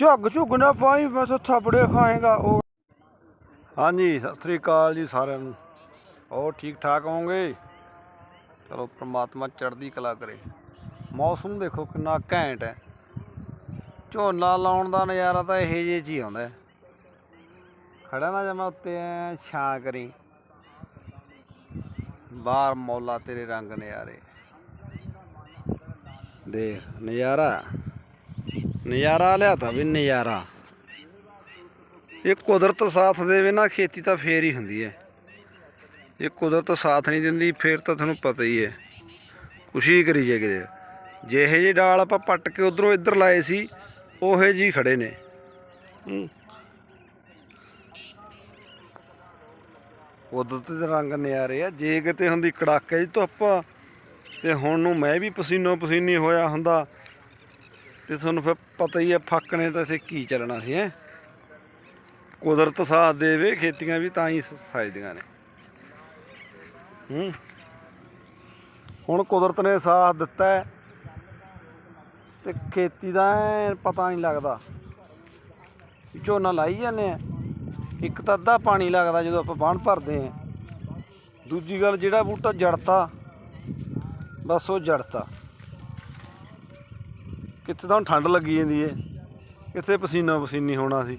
ਝੱਗ ਝੁੱਗ ਨਾ ਪਾਈ ਬਸ ਥਾਪੜੇ ਖਾਏਗਾ, ਉਹ। ਹਾਂਜੀ, ਸਤਿ ਸ੍ਰੀ ਅਕਾਲ ਜੀ ਸਾਰਿਆਂ ਨੂੰ। ਹੋਰ ਠੀਕ ਠਾਕ ਹੋਵੋਗੇ? ਚਲੋ, ਪ੍ਰਮਾਤਮਾ ਚੜ੍ਹਦੀ ਕਲਾ ਕਰੇ। ਮੌਸਮ ਦੇਖੋ ਕਿੰਨਾ ਘੈਂਟ ਹੈ। ਝੋਨਾ ਲਾਉਣ ਦਾ ਨਜ਼ਾਰਾ ਤਾਂ ਇਹੋ ਜਿਹੇ 'ਚ ਹੀ ਆਉਂਦਾ ਖੜਾ ਨਾ ਜਮਾ ਉੱਤੇ ਛਾਂ ਕਰੀ। ਬਾਹਰ ਮੌਲਾ ਤੇਰੇ ਰੰਗ ਨਜ਼ਾਰੇ ਦੇਖ, ਨਜ਼ਾਰਾ। ਨਜ਼ਾਰਾ ਲਿਆਤਾ ਵੀ ਨਜ਼ਾਰਾ। ਇਹ ਕੁਦਰਤ ਸਾਥ ਦੇਵੇ ਨਾ, ਖੇਤੀ ਤਾਂ ਫੇਰ ਹੀ ਹੁੰਦੀ ਹੈ। ਜੇ ਕੁਦਰਤ ਸਾਥ ਨਹੀਂ ਦਿੰਦੀ, ਫੇਰ ਤਾਂ ਤੁਹਾਨੂੰ ਪਤਾ ਹੀ ਹੈ। ਕੁਛ ਹੀ ਕਰੀ ਜੇ ਕਿਤੇ। ਜਿਹੇ ਜਿਹੇ ਡਾਲ ਆਪਾਂ ਪੱਟ ਕੇ ਉਧਰੋਂ ਇੱਧਰ ਲਾਏ ਸੀ, ਉਹੇ ਜੀ ਖੜੇ ਨੇ। ਕੁਦਰਤ ਦੇ ਰੰਗ ਨਿਆਰੇ ਆ। ਜੇ ਕਿਤੇ ਹੁੰਦੀ ਕੜਾਕੇ ਦੀ ਧੁੱਪ, ਤੇ ਹੁਣ ਨੂੰ ਮੈਂ ਵੀ ਪਸੀਨੋ ਪਸੀਨੀ ਹੋਇਆ ਹੁੰਦਾ। ਤੇ ਤੁਹਾਨੂੰ ਫਿਰ ਪਤਾ ਹੀ ਹੈ ਫੱਕ ਨੇ ਤਾਂ ਇੱਥੇ ਕੀ ਚੱਲਣਾ ਸੀ, ਹੈ? ਕੁਦਰਤ ਸਾਥ ਦੇਵੇ, ਖੇਤੀਆਂ ਵੀ ਤਾਂ ਹੀ ਸਾਜਦੀਆਂ ਨੇ। ਹੂੰ? ਹੁਣ ਕੁਦਰਤ ਨੇ ਸਾਥ ਦਿੱਤਾ ਹੈ ਤੇ ਖੇਤੀ ਦਾ ਪਤਾ ਨਹੀਂ ਲੱਗਦਾ। ਝੋਨਾ ਲਾਈ ਜਾਂਦੇ ਆ। ਇੱਕ ਤਾਂ ਅੱਧਾ ਪਾਣੀ ਲੱਗਦਾ ਜਦੋਂ ਆਪਾਂ ਬਾਣ ਭਰਦੇ ਆ। ਦੂਜੀ ਗੱਲ ਜਿਹੜਾ ਬੂਟਾ ਜੜਤਾ, ਬਸ ਉਹ ਜੜਤਾ। ਕਿੱਥੇ ਤਾਂ ਹੁਣ ਠੰਡ ਲੱਗੀ ਜਾਂਦੀ ਏ। ਕਿੱਥੇ ਪਸੀਨਾ ਪਸੀਨੀ ਹੋਣਾ ਸੀ।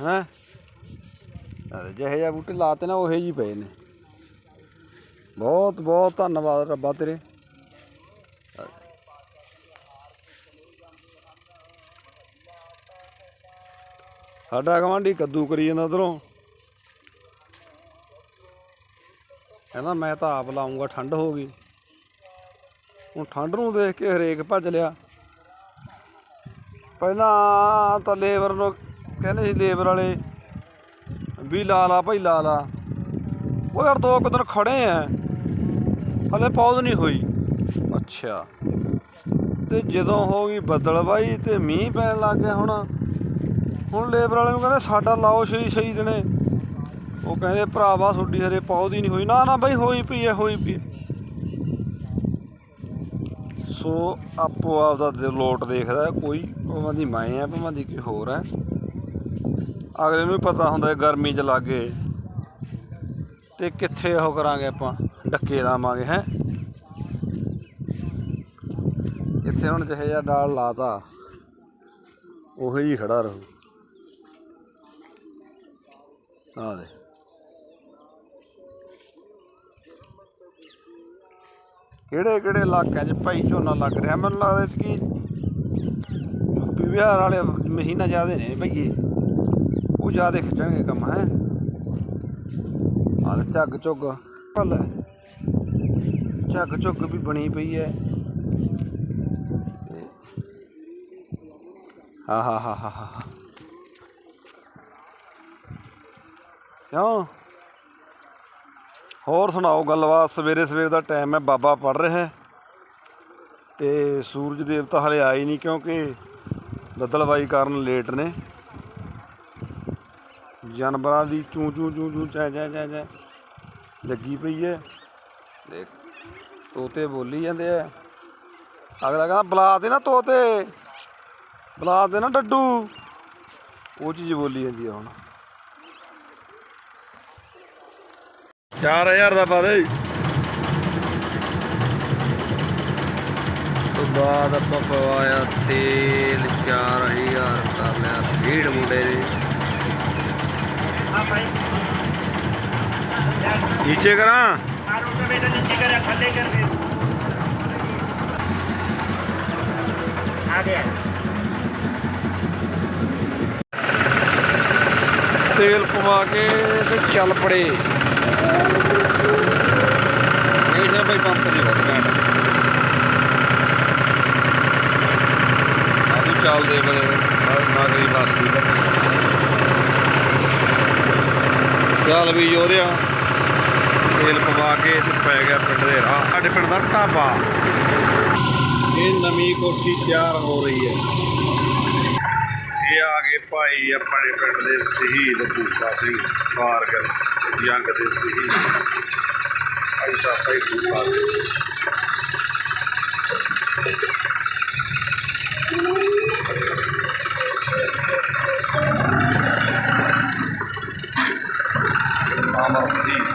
ਹੈਂ? ਜਿਹੇ ਜਿਹਾ ਬੂਟੇ ਲਾਤੇ ਨਾ, ਉਹੇ ਜੀ ਪਏ ਨੇ। ਬਹੁਤ ਬਹੁਤ ਧੰਨਵਾਦ ਰੱਬਾ ਤੇਰੇ। ਸਾਡਾ ਗਵਾਂਢੀ ਕੱਦੂ ਕਰੀ ਜਾਂਦਾ ਉਧਰੋਂ। ਕਹਿੰਦਾ, ਮੈਂ ਤਾਂ ਆਪ ਲਾਉਂਗਾ ਠੰਡ ਹੋ ਗਈ। ਹੁਣ ਠੰਡ ਨੂੰ ਦੇਖ ਕੇ ਹਰੇਕ ਭੱਜ ਲਿਆ। ਪਹਿਲਾਂ ਤਾਂ ਲੇਬਰ ਨੂੰ ਕਹਿੰਦੇ ਸੀ ਲੇਬਰ ਵਾਲੇ ਵੀ ਲਾ ਲਾ ਭਾਈ, ਲਾ ਲਾ। ਉਹ ਯਾਰ ਦੋ ਕੁ ਦਿਨ ਖੜੇ ਆ ਹਲੇ ਪੌਦ ਨਹੀਂ ਹੋਈ। ਅੱਛਾ। ਤੇ ਜਦੋਂ ਹੋ ਗਈ ਬੱਦਲ ਬਾਈ ਤੇ ਮੀਂਹ ਪੈਣ ਲੱਗ ਗਿਆ ਹੁਣ। ਹੁਣ ਲੇਬਰ ਵਾਲੇ ਨੂੰ ਕਹਿੰਦੇ ਸਾਡਾ ਲਾਓ ਸ਼ਹੀ ਸਹੀ ਦਿਨੇ। ਉਹ ਕਹਿੰਦੇ ਭਰਾਵਾ, ਤੁਹਾਡੀ ਹਰੇ ਪੌਦ ਹੀ ਨਹੀਂ ਹੋਈ। ਨਾ ਨਾ ਬਾਈ, ਹੋਈ ਪਈ ਹੈ ਹੋਈ ਪਈ ਸੋ ਆਪੋ ਆਪਦਾ ਦਿਲ ਲੋਟ ਦੇਖਦਾ, ਕੋਈ ਭਾਵੇਂ ਦੀ ਮੈਂ ਆ ਭਾਵੇਂ ਦੀ ਕੋਈ ਹੋਰ ਹੈ। ਅਗਲੇ ਨੂੰ ਵੀ ਪਤਾ ਹੁੰਦਾ ਗਰਮੀ ਚ ਲੱਗੇ ਤੇ ਕਿੱਥੇ ਉਹ ਕਰਾਂਗੇ ਆਪਾਂ? ਡੱਕੇ ਲਾਵਾਂਗੇ, ਹੈ? ਇੱਥੇ ਹੁਣ ਜਿਹੇ ਜਿਹਾ ਡਾਲ ਲਾਤਾ, ਉਹੀ ਹੀ ਖੜਾ ਰਹੂ। ਆ ਦੇ ਕਿਹੜੇ ਕਿਹੜੇ ਇਲਾਕਿਆਂ 'ਚ ਭਾਈ ਝੋਨਾ ਲੱਗ ਰਿਹਾ? ਮੈਨੂੰ ਲੱਗਦਾ ਕਿ ਯੂਪੀ ਵਾਲੇ ਮਹੀਨਾ ਜ਼ਿਆਦੇ ਨੇ ਭਈਏ। ਉਹ ਜ਼ਿਆਦੇ ਖਿੱਚਣਗੇ ਕੰਮ, ਹੈ? ਆਹ ਝੱਗ ਝੁੱਗ। ਭਲ ਝੱਗ ਝੁੱਗ ਵੀ ਬਣੀ ਪਈ ਹੈ, ਹਾ ਹਾ ਹਾ ਹਾ। ਕਿਉਂ? ਹੋਰ ਸੁਣਾਓ, ਗੱਲਬਾਤ ਸਵੇਰੇ ਸਵੇਰ ਦਾ ਟਾਈਮ ਹੈ, ਬਾਬਾ ਪੜ ਰਿਹਾ ਹੈ ਤੇ ਸੂਰਜ ਦੇਵਤਾ ਹਲੇ ਆਏ ਨਹੀਂ ਕਿਉਂਕਿ ਬੱਦਲਬਾਈ ਕਾਰਨ ਲੇਟ ਨੇ। ਜਾਨਵਰਾਂ ਦੀ ਚੂੰ ਚੂ ਚੂ ਚੂ ਚੈ ਚੈ ਚੈ ਚੈ ਲੱਗੀ ਪਈ ਹੈ। ਦੇਖ, ਤੋਤੇ ਬੋਲੀ ਜਾਂਦੇ ਆ। ਅਗਲਾ ਕਹਿੰਦਾ, ਬੁਲਾ ਦੇ ਨਾ ਤੋਤੇ, ਬੁਲਾ ਦੇ ਨਾ ਡੱਡੂ। ਉਹ ਚੀਜ਼ ਬੋਲੀ ਜਾਂਦੀ ਆ ਹੁਣ। 4000 ਦਾ ਪਾ ਦੇ। ਤੋਂ ਬਾਅਦ ਆਪਾਂ ਪਵਾਇਆ ਤੇਲ 4000 ਕਰ ਲਿਆ ਭੀੜ ਮੁੰਡੇ ਨੇ। ਨੀਚੇ ਕਰਾਂ। ਤੇਲ ਪਵਾ ਕੇ ਤੇ ਚੱਲ ਪੜੇ। ਇਹ ਹੈ ਭਾਈ ਪੰਪ ਦੀ ਵਰਗਾ ਆਦੂ ਚੱਲਦੇ ਬਲੇ ਨਾਗਰੀ ਬਾਸੀ ਚੱਲ ਵੀ ਜੋਧਿਆ ਤੇਲ ਪਵਾ ਕੇ ਤੇ ਪੈ ਗਿਆ ਪਿੰਡ ਦੇ ਰਾਹ। ਸਾਡੇ ਪਿੰਡ ਦਾ ਢਾਬਾ। ਇਹ ਨਵੀਂ ਕੋਠੀ ਤਿਆਰ ਹੋ ਰਹੀ ਹੈ। ਇਹ ਆ ਗਏ ਭਾਈ ਆਪਣੇ ਪਿੰਡ ਦੇ ਸ਼ਹੀਦ ਭੂਪਾ Singh yang ke sini ayo sampai bulan Mama Fee.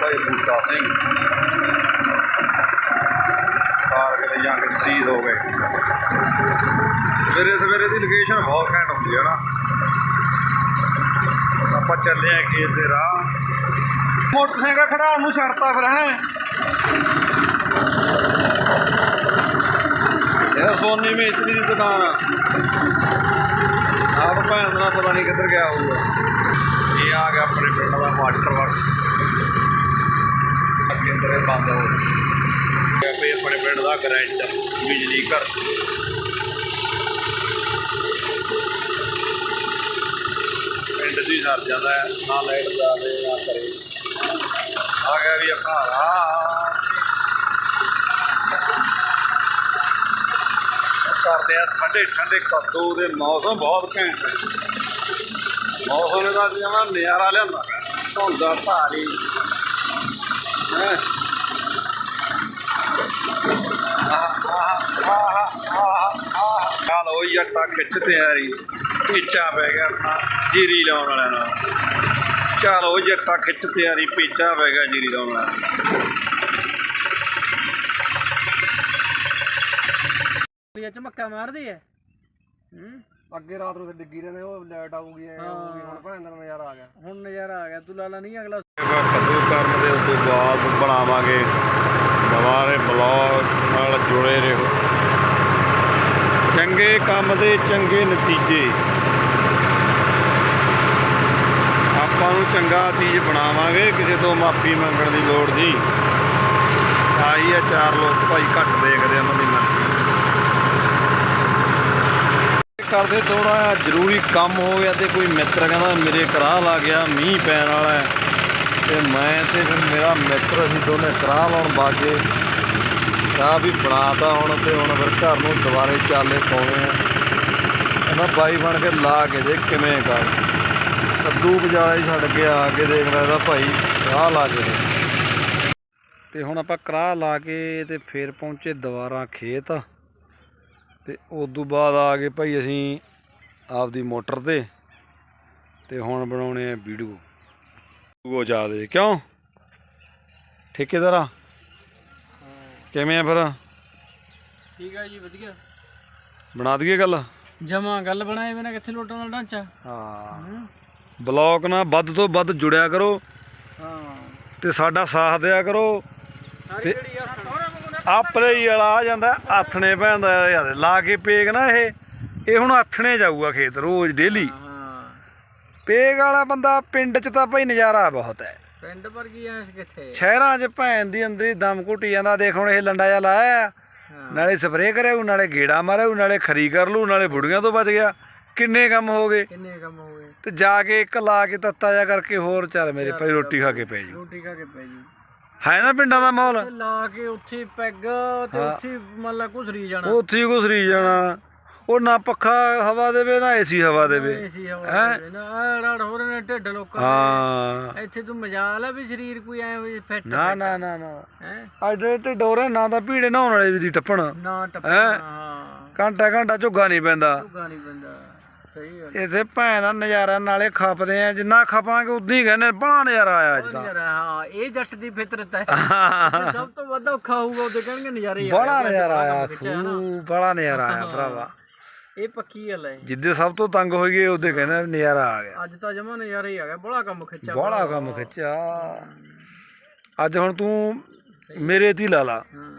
ਭਾਈ ਬੂਟਾ ਸਿੰਘ ਕਾਰਗਿਲ ਜੰਗ ਸ਼ਹੀਦ ਹੋ ਗਏ ਸਵੇਰੇ ਸਵੇਰੇ ਦੀ ਲੋਕੇਸ਼ਨ ਬਹੁਤ ਘੈਂਟ ਹੁੰਦੀ ਹੈ ਨਾ। ਆਪਾਂ ਚੱਲੇ ਆ ਖੇਤ ਦੇ ਰਾਹ। ਮੋਟਰਸਾਈਕਲ ਖੜਾਉਣ ਨੂੰ ਛੱਡਤਾ ਫਿਰ, ਹੈ? ਇਹ ਸੋਨੀ ਮੇਤਰੀ ਦੀ ਦੁਕਾਨ ਆ। ਆਪ ਭੈਣ ਦਾ ਪਤਾ ਨਹੀਂ ਕਿੱਧਰ ਗਿਆ ਹੋਊਗਾ। ਇਹ ਆ ਗਿਆ ਆਪਣੇ ਪਿੰਡ ਦਾ ਵਾਟਰ ਵਰਕਸ। ਅੱਗੇ ਅੰਦਰ ਬੰਦ ਹੋ ਗਿਆ ਆਪਣੇ ਪਿੰਡ ਦਾ ਕਰੰਟ ਬਿਜਲੀ ਘਰ। ਪਿੰਡ ਸਰ ਜਾਂਦਾ ਹੈ, ਨਾ ਲਾਈਟ ਜਾਵੇ ਨਾ ਕਰੇ। ਆ ਗਿਆ ਵੀ ਆਪਣਾ ਕਰਦੇ ਆ ਠੰਡੇ ਠੰਡੇ ਕੱਦੂ ਦੇ ਮੌਸਮ ਬਹੁਤ ਘੈਂਟ ਹੈ। ਮੌਸਮ ਦਾ ਜਮਾ ਨਜ਼ਾਰਾ ਲਿਆਂਦਾ। ਧੁੰਦਾ ਭਾਰੀ। ਹੈ? ਆਹ ਲੋ ਜੱਟਾ ਖਿੱਚ ਤਿਆਰੀ ਪੀਚਾ ਪੈ ਗਿਆ ਆਪਣਾ। ਜੀਰੀ ਲਾਉਣ ਵਾਲਿਆਂ ਨਾਲ। ਚਲੋ ਜੱਟਾ ਖਿੱਚ ਤਿਆਰੀ ਪੀਚਾ ਗਿਆ ਜੀਰੀ ਲਾਉਣ ਵਾਲਾ ਇਹ ਝਮੱਕਾ ਮਾਰਦੀ ਐ? ਹੂੰ। ਅੱਗੇ ਰਾਤ ਨੂੰ ਡਿੱਗੀ ਰਹਿੰਦੇ ਉਹ ਲਾਈਟ ਆਊਗੀ ਐ ਹੁਣ ਭੈਣ ਦਾ ਨਜ਼ਾਰਾ ਆ ਗਿਆ। ਹੁਣ ਨਜ਼ਾਰਾ ਆ ਗਿਆ ਤੂੰ ਲਾਲਾ ਨਹੀਂ ਅਗਲਾ। ਕੱਦੂ ਕਰਨ ਦੇ ਉਸ ਤੋਂ ਬਾਅਦ ਬਣਾਵਾਂਗੇ। ਨਵਾਰੇ ਬਲੌਗ ਨਾਲ ਜੁੜੇ ਰਹੋ। ਚੰਗੇ ਕੰਮ ਦੇ ਚੰਗੇ ਨਤੀਜੇ ਆਪਾਂ ਨੂੰ ਚੰਗਾ ਚੀਜ਼ ਬਣਾਵਾਂਗੇ, ਕਿਸੇ ਤੋਂ ਮਾਫੀ ਮੰਗਣ ਦੀ ਲੋੜ ਨਹੀਂ। ਆਈ ਆ ਚਾਰ ਲੋਕ ਭਾਈ ਘੱਟ ਦੇਖਦੇ ਉਹਨਾਂ ਦੀ ਮਰਜ਼ੀ। ਕਰਦੇ ਥੋੜਾ ਜਿਹਾ ਜ਼ਰੂਰੀ ਕੰਮ ਹੋ ਗਿਆ ਤੇ ਕੋਈ ਮਿੱਤਰ ਕਹਿੰਦਾ ਮੇਰੇ ਕਰਾਹ ਲਾ ਗਿਆ, ਮੀਂਹ ਪੈਣ ਵਾਲਾ ਹੈ। ਤੇ ਮੈਂ ਤੇ ਫਿਰ ਮੇਰਾ ਮਿੱਤਰ ਅਸੀਂ ਦੋਨੇ ਕਰਾਹ ਲਾਉਣ ਬਾਗੇ ਚਾਹ ਵੀ ਬਣਾਤਾ ਹੁਣ ਤੇ ਹੁਣ ਫਿਰ ਘਰ ਨੂੰ ਦੁਬਾਰੇ ਚਾਲੇ ਪਾਉਣੇ ਆ। ਕਹਿੰਦਾ ਬਾਈ ਬਣ ਕੇ ਲਾ ਕੇ ਦੇ, ਕਿਵੇਂ ਕਰ? ਕੱਦੂ ਬਜਾਲੇ ਛੱਡ ਕੇ ਆ ਕੇ ਦੇਖ ਲੈਦਾ ਭਾਈ ਕਰਾਹ ਲਾ ਕੇ ਤੇ ਹੁਣ ਆਪਾਂ ਕਰਾਹ ਲਾ ਕੇ ਤੇ ਫੇਰ ਪਹੁੰਚੇ ਦੁਬਾਰਾ ਖੇਤ। ਤੇ ਉਸ ਤੋਂ ਬਾਅਦ ਆ ਗਏ ਭਾਈ ਅਸੀਂ ਆਪਦੀ ਮੋਟਰ ਤੇ ਤੇ ਹੁਣ ਬਣਾਉਣੇ ਆ ਵੀਡੀਓ। ਵੀਡੀਓ ਜਾ ਦੇ ਕਿਉਂ? ਠੇਕੇਦਾਰਾ ਕਿਵੇਂ ਆ ਫਿਰ? ਠੀਕ ਆ ਜੀ ਵਧੀਆ। ਬਣਾ ਦਈਏ ਗੱਲ? ਜਮਾ ਗੱਲ ਬਣਾਏ ਬਿਨਾ ਕਿੱਥੇ ਲੋਟਣ ਦਾ ਢਾਂਚਾ? ਹੂੰ। ਬਲੌਗ ਨਾਲ ਵੱਧ ਤੋਂ ਵੱਧ ਜੁੜਿਆ ਕਰੋ। ਹਾਂ। ਤੇ ਸਾਡਾ ਸਾਥ ਦਿਆ ਕਰੋ। ਸਾਰੀ ਜਿਹੜੀ ਆ ਸੋਹਣਾ ਮੰਗਣਾ ਆਪਰੇ ਹੀ ਵਾਲਾ ਆ ਜਾਂਦਾ ਆਥਣੇ ਪੈਂਦਾ ਯਾਰ ਲਾ ਕੇ ਪੇਗ ਨਾ ਇਹ। ਇਹ ਹੁਣ ਆਥਣੇ ਜਾਊਗਾ ਖੇਤ ਰੋਜ਼ ਡੇਲੀ। ਪੇਗ ਵਾਲਾ ਬੰਦਾ ਪਿੰਡ 'ਚ ਤਾਂ ਭਾਈ ਨਜ਼ਾਰਾ ਬਹੁਤ ਹੈ। ਪਿੰਡ ਵਰਗੀ ਐ ਕਿੱਥੇ? ਸ਼ਹਿਰਾਂ 'ਚ ਭੈਣ ਦੀ ਅੰਦਰੀ ਦਮ ਘੁੱਟੀ ਜਾਂਦਾ ਦੇਖ ਹੁਣ ਇਹ ਲੰਡਾ ਜਿਹਾ ਲਾਇਆ। ਨਾਲੇ ਸਪਰੇਅ ਕਰਿਆ ਨਾਲੇ ਗੇੜਾ ਮਾਰਿਆ ਨਾਲੇ ਖਰੀ ਕਰ ਲੂ ਨਾਲੇ ਬੁੜੀਆਂ ਤੋਂ ਬਚ ਗਿਆ। ਕਿੰਨੇ ਕੰਮ ਹੋ ਗਏ? ਕਿੰਨੇ ਕੰਮ ਹੋ ਗਏ? ਤੇ ਜਾ ਕੇ ਇੱਕ ਲਾ ਕੇ ਤੱਤਾ ਜਾ ਕਰਕੇ ਹੋਰ ਚੱਲ ਮੇਰੇ ਭਾਈ ਰੋਟੀ ਖਾ ਕੇ ਪੈ ਜੀ। ਰੋਟੀ ਖਾ ਕੇ ਪੈ ਜੀ। ਹੈ ਨਾ ਪਿੰਡਾਂ ਦਾ ਮਾਹੌਲ? ਤੇ ਲਾ ਕੇ ਉੱਥੇ ਪੈਗ ਤੇ ਉੱਥੇ ਮੰਨ ਲਾ ਘੁਸਰੀ ਜਾਣਾ। ਉੱਥੇ ਹੀ ਘੁਸਰੀ ਜਾਣਾ। ਉਹ ਨਾ ਪੱਖਾ ਹਵਾ ਦੇਵੇ ਨਾ ਏਸੀ ਹਵਾ ਦੇਵੇ। ਏਸੀ ਹਵਾ ਨਾ ਆੜ ਹੋ ਰਹੇ ਨੇ ਢਿੱਡ ਲੋਕਾਂ ਹਾਂ। ਇੱਥੇ ਤੂੰ ਮਜਾਲ ਆ ਵੀ ਸਰੀਰ ਕੋਈ ਐ ਵੀ ਫਿੱਟ ਨਾ ਨਾ ਨਾ ਨਾ। ਹੈ? ਆਡੇ ਤੇ ਡੋਰੇ ਨਾ ਤਾਂ ਭੀੜੇ ਨਹਾਉਣ ਵਾਲੇ ਵੀ ਦੀ ਟੱਪਣ। ਨਾ ਟੱਪਣਾ ਹਾਂ? ਘੰਟਾ ਘੰਟਾ ਝੁੱਗਾ ਨਹੀਂ ਪੈਂਦਾ। ਝੁੱਗਾ ਨਹੀਂ ਬੰਦਾ ਸਹੀ ਗੱਲ। ਇੱਥੇ ਭੈਣ ਦਾ ਨਜ਼ਾਰਾ ਨਾਲੇ ਖਪਦੇ ਆ ਜਿੰਨਾ ਖਪਾਂਗੇ ਉਦਾਂ ਹੀ ਕਹਿੰਦੇ ਬੜਾ ਨਜ਼ਾਰਾ ਆਇਆ ਅੱਜ ਯਾਰ ਹਾਂ ਇਹ ਜੱਟ ਦੀ ਫਿਤਰਤ ਹੈ। ਸਭ ਤੋਂ ਵੱਧ ਔਖਾ ਹੋਊਗਾ ਉਹਦੇ ਕਹਿਣਗੇ ਨਜ਼ਾਰੇ ਹੀ ਆ ਬੜਾ ਗਏ, ਨਜ਼ਾਰਾ ਬੜਾ ਆਇਆ ਕੰਮ ਖਿੱਚਿਆ ਨਾ। ਖੂਬ ਬੜਾ ਨਜ਼ਾਰਾ ਆਇਆ ਭਰਾਵਾ। ਇਹ ਪੱਕੀ ਗੱਲ ਹੈ। ਜਿੱਦੇ ਸਭ ਤੋਂ ਤੰਗ ਹੋਈਏ ਉਹਦੇ ਕਹਿੰਦੇ ਨਜ਼ਾਰਾ ਆ ਗਿਆ। ਅੱਜ ਤਾਂ ਜਮਾ ਨਜ਼ਾਰੇ ਹੀ ਆ ਗਿਆ ਬੜਾ ਕੰਮ ਖਿੱਚਿਆ। ਬੜਾ ਕੰਮ ਖਿੱਚਿਆ। ਅੱਜ ਹੁਣ ਤੂੰ ਮੇਰੇ ਤੇ ਹੀ ਲਾ ਲਾ। ਹਾਂ।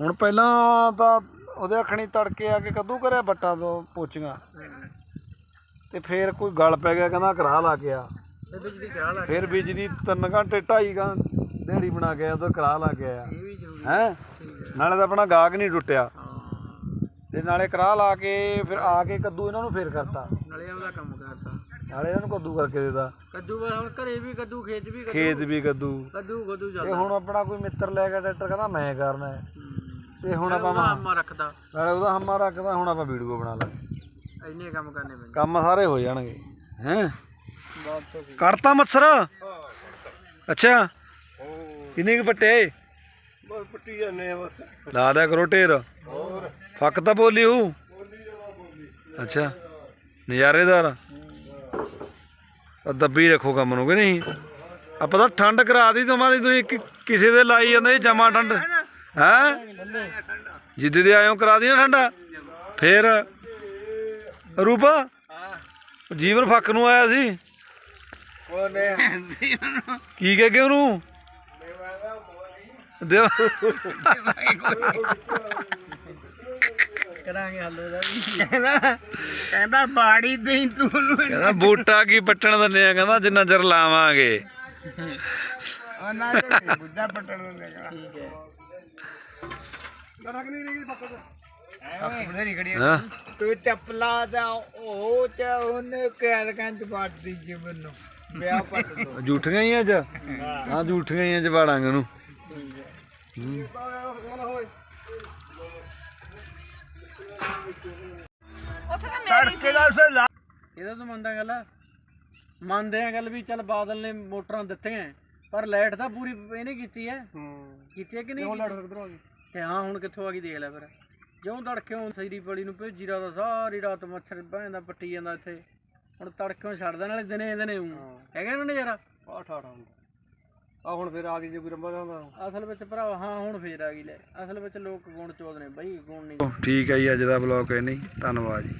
ਹੁਣ ਪਹਿਲਾਂ ਤਾਂ ਉਹਦੇ ਅੱਖਣੀ ਤੜਕੇ ਆ ਕੇ ਕੱਦੂ ਕਰਿਆ ਬੱਟਾਂ ਤੋਂ ਪੋਚੀਆਂ। ਤੇ ਫੇਰ ਕੋਈ ਗਲ ਪੈ ਗਿਆ ਕਹਿੰਦਾ ਕਰਾ ਲਾ ਕੇ ਆ। ਤੇ ਬਿਜਲੀ ਕਰਾ ਲਾ ਫੇਰ ਬਿਜਲੀ 3 ਘੰਟੇ 2.5 ਘੰਟੇ ਦਿਹਾੜੀ ਬਣਾ ਕੇ ਆਇਆ ਤਾਂ ਕਰਾ ਲਾ ਕੇ ਇਹ ਜ਼ਰੂਰੀ ਹੈ? ਨਾਲੇ ਤਾਂ ਆਪਣਾ ਗਾਹਕ ਨਹੀਂ ਟੁੱਟਿਆ। ਤੇ ਨਾਲੇ ਕਰਾ ਲਾ ਕੇ ਫਿਰ ਆ ਕੇ ਕੱਦੂ ਇਹਨਾਂ ਨੂੰ ਫੇਰ ਕਰਤਾ। ਨਾਲੇ ਉਹਦਾ ਕੰਮ ਕਰਤਾ। ਨਾਲੇ ਇਹਨਾਂ ਨੂੰ ਕੱਦੂ ਕਰਕੇ ਦੇਦਾ ਕੱਦੂ ਹੁਣ ਘਰੇ ਵੀ ਕੱਦੂ ਖੇਤ ਵੀ ਕੱਦੂ। ਖੇਤ ਵੀ ਕੱਦੂ। ਕੱਦੂ ਕੱਦੂ ਚੱਲਦਾ। ਹੁਣ ਆਪਣਾ ਕੋਈ ਮਿੱਤਰ ਲੈ ਗਿਆ ਟਰੈਕਟਰ ਕਹਿੰਦਾ ਮੈਂ ਕਰਨਾ ਹੈ। ਤੇ ਹੁਣ ਆਪਾਂ ਅੰਮਾ ਰੱਖਦਾ। ਨਾਲੇ ਉਹਦਾ ਹੰਮਾ ਰੱਖਦਾ ਹੁਣ ਆਪਾਂ ਵੀਡੀਓ ਬਣਾ ਲਾਂਗੇ। ਇੰਨੇ ਕੰਮ ਕਰਨੇ ਪੈਂਦੇ। ਕੰਮ ਸਾਰੇ ਹੋ ਜਾਣਗੇ ਹੈ? ਬਾਤ ਤੋਂ ਕੱਢਤਾ ਮੱਛਰ? ਅੱਛਾ। ਕਿੰਨੇ ਕੁ ਪੱਟੇ? ਬਸ ਪੱਟੀ ਜਾਂਦੇ ਆ ਬਸ। ਲਾ ਦਿਆ ਕਰੋ ਢੇਰ। ਫੱਕ ਤਾਂ ਬੋਲੀ ਹੂ ਅੱਛਾ। ਨਜ਼ਾਰੇਦਾਰ। ਆ ਦੱਬੀ ਰੱਖੋ ਕੰਮ ਨੂੰ ਕਿ ਨਹੀਂ? ਆਪਾਂ ਤਾਂ ਠੰਡ ਕਰਾ ਦੀ ਤੁਹਾਡੀ ਤੁਸੀਂ ਕਿ- ਕਿਸੇ ਦੇ ਲਾਈ ਜਾਂਦੇ ਜਮਾ ਠੰਡ। ਹੈ? ਜਿੱਦੇ ਦੇ ਆਇਓ ਕਰਾ ਦੀ ਨਾ ਠੰਡਾ। ਫੇਰ। ਰੂਪਾ ਹਾਂ ਜੀਵਨ ਫੱਕ ਨੂੰ ਆਇਆ ਸੀ। ਉਹਨੇ ਕੀ ਕਹਿ ਕੇ ਉਹਨੂੰ? ਦਿਓ ਕਰਾਂਗੇ ਹੱਲ ਉਹਦਾ ਵੀ। ਕਹਿੰਦਾ ਬਾੜੀ ਦੇ ਤੂੰ ਕਹਿੰਦਾ ਬੂਟਾ ਕੀ ਪੱਟਣ ਦਿੰਦੇ ਆ? ਕਹਿੰਦਾ ਜਿੰਨਾ ਚਿਰ ਲਾਵਾਂਗੇ। ਉਹਨਾਂ ਦੇ ਬੁੱਧਾ ਪਟਣ ਨੂੰ ਠੀਕ ਹੈ। ਹਾਂ। ਤੂੰ ਚੱਪਲਾ ਦਾ ਉਹ ਚ ਉਹਨੇ ਕਹਿਰ ਕੰਜ ਪਾਟਦੀ ਜੀ ਮੈਨੂੰ। ਵਿਆਹ ਪੱਟ ਦੋ। ਝੂਠੀਆਂ ਹੀ ਅੱਜ? ਹਾਂ। ਝੂਠੀਆਂ ਹੀ ਅੱਜ ਬਾੜਾਂਗੇ ਉਹਨੂੰ ਠੀਕ ਹੈ। ਉੱਥੇ ਤਾਂ ਮੇਰੀ ਸੀ। ਇਹਦਾ ਤਾਂ ਮੰਨਦਾ ਗੱਲ ਆ। ਮੰਨਦੇ ਆ ਗੱਲ ਵੀ ਚੱਲ ਬਾਦਲ ਨੇ ਮੋਟਰਾਂ ਦਿੱਤੀਆਂ ਪਰ ਲਾਈਟ ਤਾਂ ਪੂਰੀ ਇਹਨੇ ਕੀਤੀ ਹੈ। ਹੂੰ। ਕੀਤੀ ਹੈ ਕਿ ਨਹੀਂ ਕਿਉਂ ਲੜ ਕਿਧਰੋਂ ਆ ਗਈ? ਤੇ ਹਾਂ ਹੁਣ ਕਿੱਥੋਂ ਆ ਗਈ ਦੇਖ ਲੈ ਫਿਰ। ਜਿਉਂ ਤੜਕਿਓਂ ਸੈਰੀ ਪੜੀ ਨੂੰ ਭੇਜੀ ਰਾਤ ਸਾਰੀ ਰਾਤ ਮੱਛਰ ਭੈਂਦਾ ਪੱਟੀ ਜਾਂਦਾ ਇੱਥੇ। ਹੁਣ ਤੜਕਿਓਂ ਛੱਡਦਾ ਨਾਲੇ ਦਿਨੇ ਦਿਨੇ ਊਂ। ਹੈਗਾ ਨਾ ਨਜ਼ਾਰਾ? ਆ ਠਾਠਾ ਆ ਹੁਣ। ਫਿਰ ਆ ਗਈ ਜੇ ਕੋਈ ਰੰਬਾ ਜਾਂਦਾ ਅਸਲ ਵਿੱਚ ਭਰਾਵਾ ਹਾਂ ਹੁਣ ਫੇਰ ਆ ਗਈ ਲੈ। ਅਸਲ ਵਿੱਚ ਲੋਕ ਗੁਣ ਚੋਦ ਨੇ ਬਈ ਗੁਣ ਨਹੀਂ। ਠੀਕ ਹੈ ਜੀ ਅੱਜ ਦਾ ਬਲੌਗ ਇਹ ਨਹੀਂ ਧੰਨਵਾਦ ਜੀ।